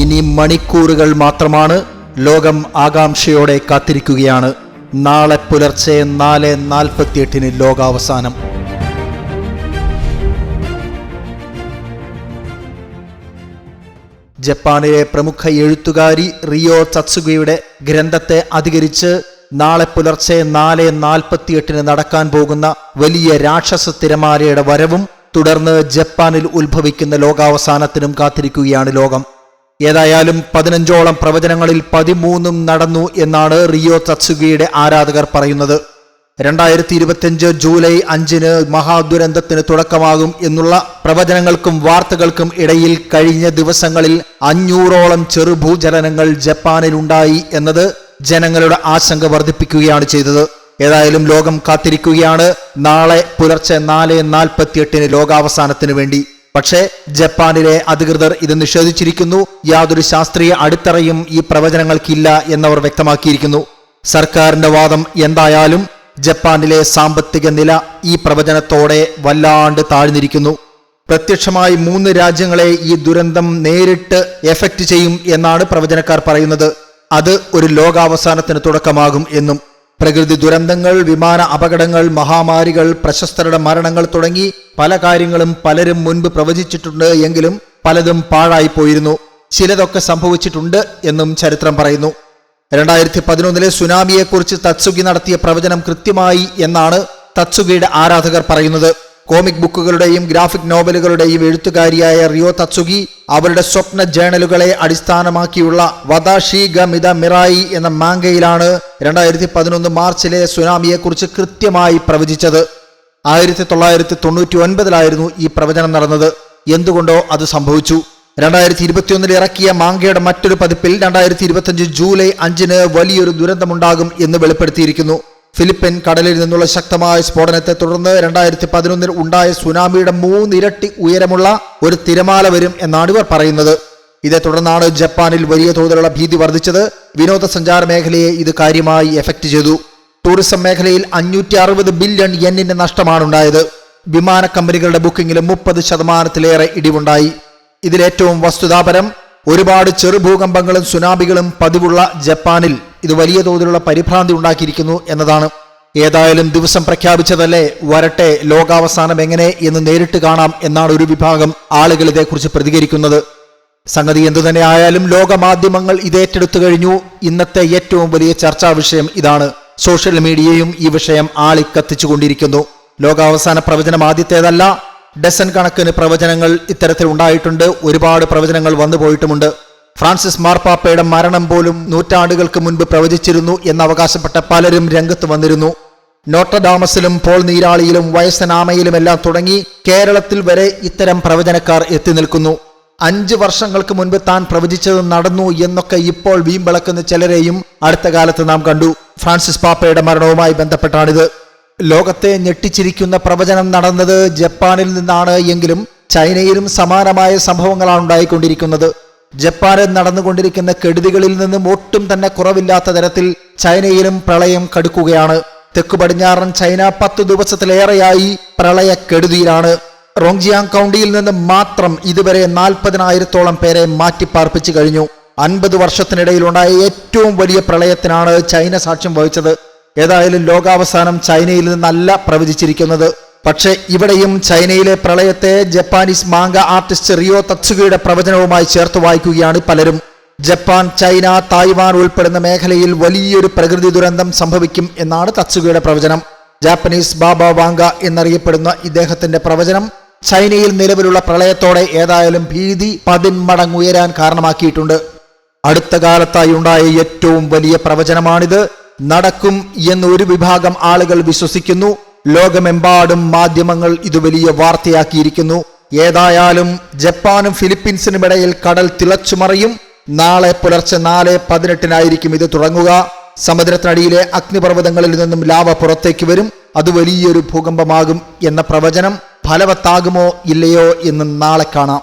ഇനി മണിക്കൂറുകൾ മാത്രമാണ് ലോകം ആകാംക്ഷയോടെ കാത്തിരിക്കുകയാണ്. നാളെ പുലർച്ചെ നാല് നാൽപ്പത്തിയെട്ടിന് ലോകാവസാനം. ജപ്പാനിലെ പ്രമുഖ എഴുത്തുകാരി റിയോ ചത്സുഗയുടെ ഗ്രന്ഥത്തെ അധികരിച്ച് നാളെ പുലർച്ചെ നാല് നാൽപ്പത്തിയെട്ടിന് നടക്കാൻ പോകുന്ന വലിയ രാക്ഷസ തിരമാലയുടെ വരവും തുടർന്ന് ജപ്പാനിൽ ഉത്ഭവിക്കുന്ന ലോകാവസാനത്തിനും കാത്തിരിക്കുകയാണ് ലോകം. ഏതായാലും പതിനഞ്ചോളം പ്രവചനങ്ങളിൽ പതിമൂന്നും നടന്നു എന്നാണ് റിയോ തത്സുഗിയുടെ ആരാധകർ പറയുന്നത്. രണ്ടായിരത്തി ഇരുപത്തിയഞ്ച് ജൂലൈ അഞ്ചിന് മഹാദുരന്തത്തിന് തുടക്കമാകും എന്നുള്ള പ്രവചനങ്ങൾക്കും വാർത്തകൾക്കും ഇടയിൽ കഴിഞ്ഞ ദിവസങ്ങളിൽ അഞ്ഞൂറോളം ചെറുഭൂചലനങ്ങൾ ജപ്പാനിലുണ്ടായി എന്നത് ജനങ്ങളുടെ ആശങ്ക വർദ്ധിപ്പിക്കുകയാണ് ചെയ്തത്. ഏതായാലും ലോകം കാത്തിരിക്കുകയാണ്. നാളെ പുലർച്ചെ നാല് നാൽപ്പത്തിയെട്ടിന് ലോകാവസാനത്തിന് വേണ്ടി. പക്ഷേ ജപ്പാനിലെ അധികൃതർ ഇത് നിഷേധിച്ചിരിക്കുന്നു. യാതൊരു ശാസ്ത്രീയ അടിത്തറയും ഈ പ്രവചനങ്ങൾക്കില്ല എന്നവർ വ്യക്തമാക്കിയിരിക്കുന്നു. സർക്കാരിന്റെ വാദം എന്തായാലും ജപ്പാനിലെ സാമ്പത്തിക നില ഈ പ്രവചനത്തോടെ വല്ലാണ്ട് താഴ്ന്നിരിക്കുന്നു. പ്രത്യക്ഷമായി മൂന്ന് രാജ്യങ്ങളെ ഈ ദുരന്തം നേരിട്ട് എഫക്റ്റ് ചെയ്യും എന്നാണ് പ്രവചനക്കാർ പറയുന്നത്. അത് ഒരു ലോകാവസാനത്തിന് തുടക്കമാകും എന്നും പ്രകൃതി ദുരന്തങ്ങൾ വിമാന അപകടങ്ങൾ മഹാമാരികൾ പ്രശസ്തരുടെ മരണങ്ങൾ തുടങ്ങി പല കാര്യങ്ങളും പലരും മുൻപ് പ്രവചിച്ചിട്ടുണ്ട് എങ്കിലും പലതും പാഴായിപ്പോയിരുന്നു. ചിലതൊക്കെ സംഭവിച്ചിട്ടുണ്ട് എന്നും ചരിത്രം പറയുന്നു. രണ്ടായിരത്തി പതിനൊന്നിലെ സുനാമിയെക്കുറിച്ച് തത്സുഗി നടത്തിയ പ്രവചനം കൃത്യമായി എന്നാണ് തത്സുഗിയുടെ ആരാധകർ പറയുന്നത്. കോമിക് ബുക്കുകളുടെയും ഗ്രാഫിക് നോവലുകളുടെയും എഴുത്തുകാരിയായ റിയോ തത്സുഗി അവരുടെ സ്വപ്ന ജേണലുകളെ അടിസ്ഥാനമാക്കിയുള്ള വദാഷി ഗമിത മിറായി എന്ന മാങ്കയിലാണ് രണ്ടായിരത്തി പതിനൊന്ന് മാർച്ചിലെ സുനാമിയെക്കുറിച്ച് കൃത്യമായി പ്രവചിച്ചത്. ആയിരത്തി തൊള്ളായിരത്തി തൊണ്ണൂറ്റി ഒൻപതിലായിരുന്നു ഈ പ്രവചനം നടന്നത്. എന്തുകൊണ്ടോ അത് സംഭവിച്ചു. രണ്ടായിരത്തി ഇരുപത്തിയൊന്നിൽ ഇറക്കിയ മാങ്കയുടെ മറ്റൊരു പതിപ്പിൽ രണ്ടായിരത്തി ഇരുപത്തിയഞ്ച് ജൂലൈ അഞ്ചിന് വലിയൊരു ദുരന്തമുണ്ടാകും എന്ന് വെളിപ്പെടുത്തിയിരിക്കുന്നു. ഫിലിപ്പൈൻ കടലിൽ നിന്നുള്ള ശക്തമായ സ്ഫോടനത്തെ തുടർന്ന് രണ്ടായിരത്തി പതിനൊന്നിൽ ഉണ്ടായ സുനാമിയുടെ മൂന്നിരട്ടി ഉയരമുള്ള ഒരു തിരമാല വരും എന്നാണ് ഇവർ പറയുന്നത്. ഇതേ തുടർന്നാണ് ജപ്പാനിൽ വലിയ തോതിലുള്ള ഭീതി വർദ്ധിച്ചത്. വിനോദസഞ്ചാര മേഖലയെ ഇത് കാര്യമായി എഫക്ട് ചെയ്തു. ടൂറിസം മേഖലയിൽ അഞ്ഞൂറ്റി അറുപത് ബില്യൺ യെന്നിന്റെ നഷ്ടമാണ് ഉണ്ടായത് വിമാന കമ്പനികളുടെ ബുക്കിംഗിലും മുപ്പത് ശതമാനത്തിലേറെ ഇടിവുണ്ടായി. ഇതിലേറ്റവും വസ്തുതാപരം ഒരുപാട് ചെറുഭൂകമ്പങ്ങളും സുനാമികളും പതിവുള്ള ജപ്പാനിൽ ഇത് വലിയ തോതിലുള്ള പരിഭ്രാന്തി ഉണ്ടാക്കിയിരിക്കുന്നു എന്നതാണ്. ഏതായാലും ദിവസം പ്രഖ്യാപിച്ചതല്ലേ? വരട്ടെ ലോകാവസാനം എങ്ങനെ എന്ന് നേരിട്ട് കാണാം എന്നാണ് ഒരു വിഭാഗം ആളുകൾ ഇതേക്കുറിച്ച് പ്രതികരിക്കുന്നത്. സംഗതി എന്തു തന്നെ ആയാലും ലോകമാധ്യമങ്ങൾ ഇതേറ്റെടുത്തു കഴിഞ്ഞു. ഇന്നത്തെ ഏറ്റവും വലിയ ചർച്ചാ വിഷയം ഇതാണ്. സോഷ്യൽ മീഡിയയും ഈ വിഷയം ആളിക്കത്തിച്ചുകൊണ്ടിരിക്കുന്നു. ലോകാവസാന പ്രവചനം ആദ്യത്തേതല്ല. ഡസൻ കണക്കിന് പ്രവചനങ്ങൾ ഇത്തരത്തിൽ ഉണ്ടായിട്ടുണ്ട് ഒരുപാട് പ്രവചനങ്ങൾ വന്നു പോയിട്ടുമുണ്ട് ഫ്രാൻസിസ് മാർപ്പാപ്പയുടെ മരണം പോലും നൂറ്റാണ്ടുകൾക്ക് മുൻപ് പ്രവചിച്ചിരുന്നു എന്നവകാശപ്പെട്ട പലരും രംഗത്ത് വന്നിരുന്നു. നോട്ടഡാമസിലും പോൾ നീരാളിയിലും വയസ്സനാമയിലുമെല്ലാം തുടങ്ങി കേരളത്തിൽ വരെ ഇത്തരം പ്രവചനക്കാർ എത്തി നിൽക്കുന്നു. അഞ്ച് വർഷങ്ങൾക്ക് മുൻപ് താൻ പ്രവചിച്ചത് നടന്നു എന്നൊക്കെ ഇപ്പോൾ വീമ്പിളക്കുന്ന ചിലരെയും അടുത്ത കാലത്ത് നാം കണ്ടു. ഫ്രാൻസിസ് പാപ്പയുടെ മരണവുമായി ബന്ധപ്പെട്ടാണിത്. ലോകത്തെ ഞെട്ടിച്ചിരിക്കുന്ന പ്രവചനം നടന്നത് ജപ്പാനിൽ നിന്നാണ് എങ്കിലും ചൈനയിലും സമാനമായ സംഭവങ്ങളാണ് ഉണ്ടായിക്കൊണ്ടിരിക്കുന്നത്. ജപ്പാനിൽ നടന്നുകൊണ്ടിരിക്കുന്ന കെടുതികളിൽ നിന്നും ഒട്ടും തന്നെ കുറവില്ലാത്ത തരത്തിൽ ചൈനയിലും പ്രളയം കടുക്കുകയാണ്. തെക്കു പടിഞ്ഞാറൻ ചൈന പത്തു ദിവസത്തിലേറെയായി പ്രളയ പ്രളയക്കെടുതിയിലാണ് റോങ്ജിയാങ് കൗണ്ടിയിൽ നിന്ന് മാത്രം ഇതുവരെ നാൽപ്പതിനായിരത്തോളം പേരെ മാറ്റിപ്പാർപ്പിച്ചു കഴിഞ്ഞു. അൻപത് വർഷത്തിനിടയിലുണ്ടായ ഏറ്റവും വലിയ പ്രളയത്തിനാണ് ചൈന സാക്ഷ്യം വഹിച്ചത്. ഏതായാലും ലോകാവസാനം ചൈനയിൽ നിന്നല്ല പ്രവചിച്ചിരിക്കുന്നത്. പക്ഷേ ഇവിടെയും ചൈനയിലെ പ്രളയത്തെ ജപ്പാനീസ് മാങ്ക ആർട്ടിസ്റ്റ് റിയോ തത്സുകയുടെ പ്രവചനവുമായി ചേർത്ത് വായിക്കുകയാണ് പലരും. ജപ്പാൻ ചൈന തായ്വാൻ ഉൾപ്പെടുന്ന മേഖലയിൽ വലിയൊരു പ്രകൃതി ദുരന്തം സംഭവിക്കും എന്നാണ് തത്സുകയുടെ പ്രവചനം. ജാപ്പനീസ് ബാബ വാങ്ക എന്നറിയപ്പെടുന്ന ഇദ്ദേഹത്തിന്റെ പ്രവചനം ചൈനയിൽ നിലവിലുള്ള പ്രളയത്തോടെ ഏതായാലും ഭീതി പതിന്മടങ്ങുയരാൻ കാരണമാക്കിയിട്ടുണ്ട്. അടുത്ത കാലത്തായി ഉണ്ടായ ഏറ്റവും വലിയ പ്രവചനമാണിത്. നടക്കും എന്ന് ഒരു വിഭാഗം ആളുകൾ വിശ്വസിക്കുന്നു. ലോകമെമ്പാടും മാധ്യമങ്ങൾ ഇത് വലിയ വാർത്തയാക്കിയിരിക്കുന്നു. ഏതായാലും ജപ്പാനും ഫിലിപ്പീൻസിനും ഇടയിൽ കടൽ തിളച്ചുമറിയും നാളെ പുലർച്ചെ നാല് പതിനെട്ടിനായിരിക്കും ഇത് തുടങ്ങുക. സമുദ്രത്തിനടിയിലെ അഗ്നിപർവതങ്ങളിൽ നിന്നും ലാവ പുറത്തേക്ക് വരും. അത് വലിയൊരു ഭൂകമ്പമാകും എന്ന പ്രവചനം ഫലവത്താകുമോ ഇല്ലയോ എന്ന് നാളെ കാണാം.